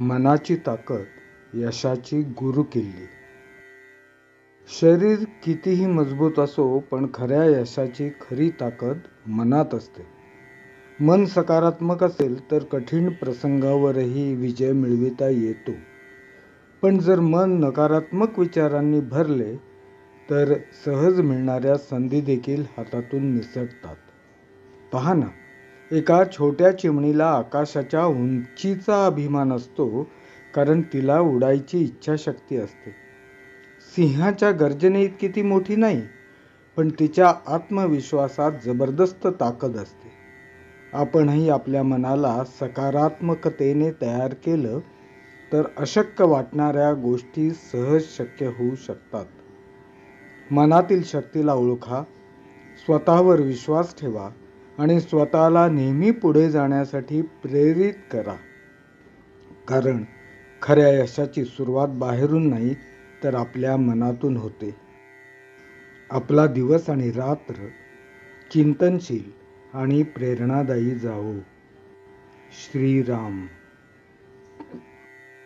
मनाची ताकद यशाची गुरुकिल्ली शरीर कितीही मजबूत असो पण खऱ्या यशाची खरी ताकद मनात असते. मन सकारात्मक असेल तर कठीण प्रसंगावरही विजय मिळविता येतो. पण जर मन नकारात्मक विचारांनी भरले तर सहज मिळणाऱ्या संधी देखील हातातून निसटतात. पहा ना एका छोट्या चिमणीला आकाशाच्या उंचीचा अभिमान असतो कारण तिला उडायची इच्छाशक्ती असते. सिंहाच्या गर्जने इतकी ती मोठी नाही पण तिच्या आत्मविश्वासात जबरदस्त ताकद असते. आपणही आपल्या मनाला सकारात्मकतेने तयार केलं तर अशक्य वाटणाऱ्या गोष्टी सहज शक्य होऊ शकतात. मनातील शक्तीला ओळखा स्वतःवर विश्वास ठेवा आणि स्वतःला नेहमी पुढे जाण्यासाठी प्रेरित करा. कारण खऱ्या यशाची सुरुवात बाहेरून नाही तर आपल्या मनातून होते. आपला दिवस आणि रात्र चिंतनशील आणि प्रेरणादायी जावो. श्रीराम.